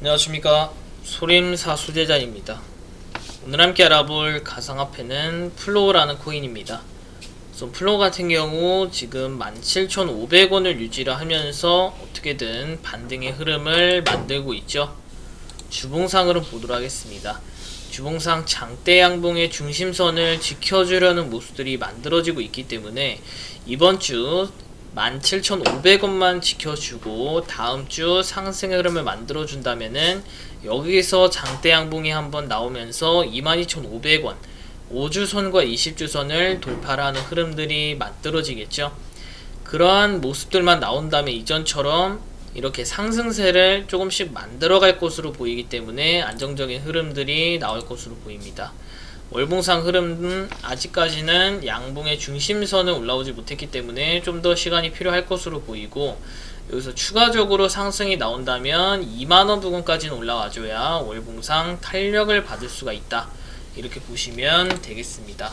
안녕하십니까 소림사 수대자입니다. 오늘 함께 알아볼 가상화폐는 플로우라는 코인입니다. 플로우 같은 경우 지금 17,500원을 유지를 하면서 어떻게든 반등의 흐름을 만들고 있죠. 주봉상으로 보도록 하겠습니다. 주봉상 장대 양봉의 중심선을 지켜주려는 모습들이 만들어지고 있기 때문에 이번 주 17,500원만 지켜주고 다음 주 상승의 흐름을 만들어 준다면은 여기서 장대 양봉이 한번 나오면서 22,500원 5주선과 20주선을 돌파하는 흐름들이 만들어지겠죠. 그러한 모습들만 나온다면 이전처럼 이렇게 상승세를 조금씩 만들어갈 것으로 보이기 때문에 안정적인 흐름들이 나올 것으로 보입니다. 월봉상 흐름은 아직까지는 양봉의 중심선을 올라오지 못했기 때문에 좀 더 시간이 필요할 것으로 보이고 여기서 추가적으로 상승이 나온다면 2만원 부근까지는 올라와줘야 월봉상 탄력을 받을 수가 있다. 이렇게 보시면 되겠습니다.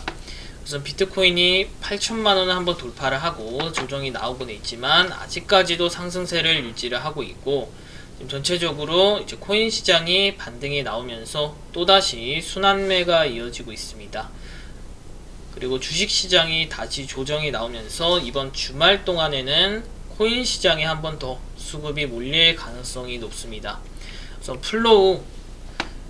우선 비트코인이 8천만원을 한번 돌파를 하고 조정이 나오고는 있지만 아직까지도 상승세를 유지를 하고 있고 지금 전체적으로 이제 코인 시장이 반등이 나오면서 또다시 순환매가 이어지고 있습니다. 그리고 주식 시장이 다시 조정이 나오면서 이번 주말 동안에는 코인 시장에 한 번 더 수급이 몰릴 가능성이 높습니다. 우선 플로우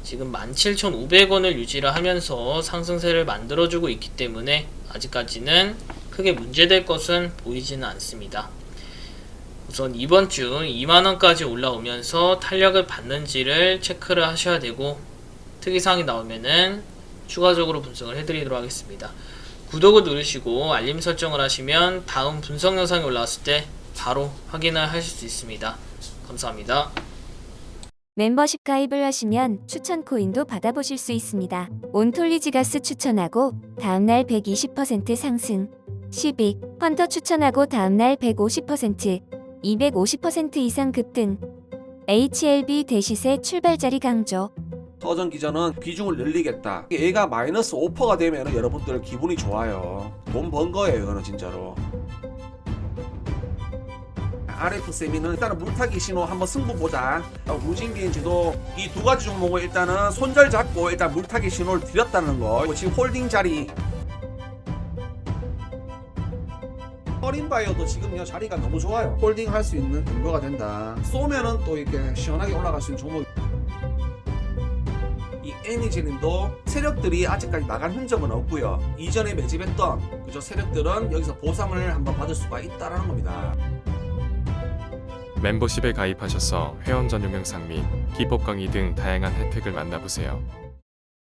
지금 17,500원을 유지를 하면서 상승세를 만들어주고 있기 때문에 아직까지는 크게 문제될 것은 보이지는 않습니다. 우선 이번 주 2만원까지 올라오면서 탄력을 받는지를 체크를 하셔야 되고 특이사항이 나오면은 추가적으로 분석을 해드리도록 하겠습니다. 구독을 누르시고 알림 설정을 하시면 다음 분석 영상이 올라왔을 때 바로 확인을 하실 수 있습니다. 감사합니다. 멤버십 가입을 하시면 추천 코인도 받아보실 수 있습니다. 온톨리지가스 추천하고 다음날 120% 상승. 시빅, 펀터 추천하고 다음날 150%, 250% 이상 급등. HLB 대시세 출발자리 강조. 서전 기자는 비중을 늘리겠다. 얘가 마이너스 5%가 되면 여러분들 기분이 좋아요. 돈 번 거예요, 이거는 진짜로. RF 세미는 일단은 물타기 신호 한번 승부 보자. 어, 무진기인지도 이 두 가지 종목을 일단은 손절 잡고 일단 물타기 신호를 드렸다는 거. 지금 홀딩 자리. 허린바이어도 지금요 자리가 너무 좋아요. 홀딩 할 수 있는 근거가 된다. 쏘면은 또 이렇게 시원하게 올라갈 수 있는 종목. 이 애니제님도 세력들이 아직까지 나간 흔적은 없고요. 이전에 매집했던 그저 세력들은 여기서 보상을 한번 받을 수가 있다라는 겁니다. 멤버십에 가입하셔서 회원 전용 영상 및 기법 강의 등 다양한 혜택을 만나보세요.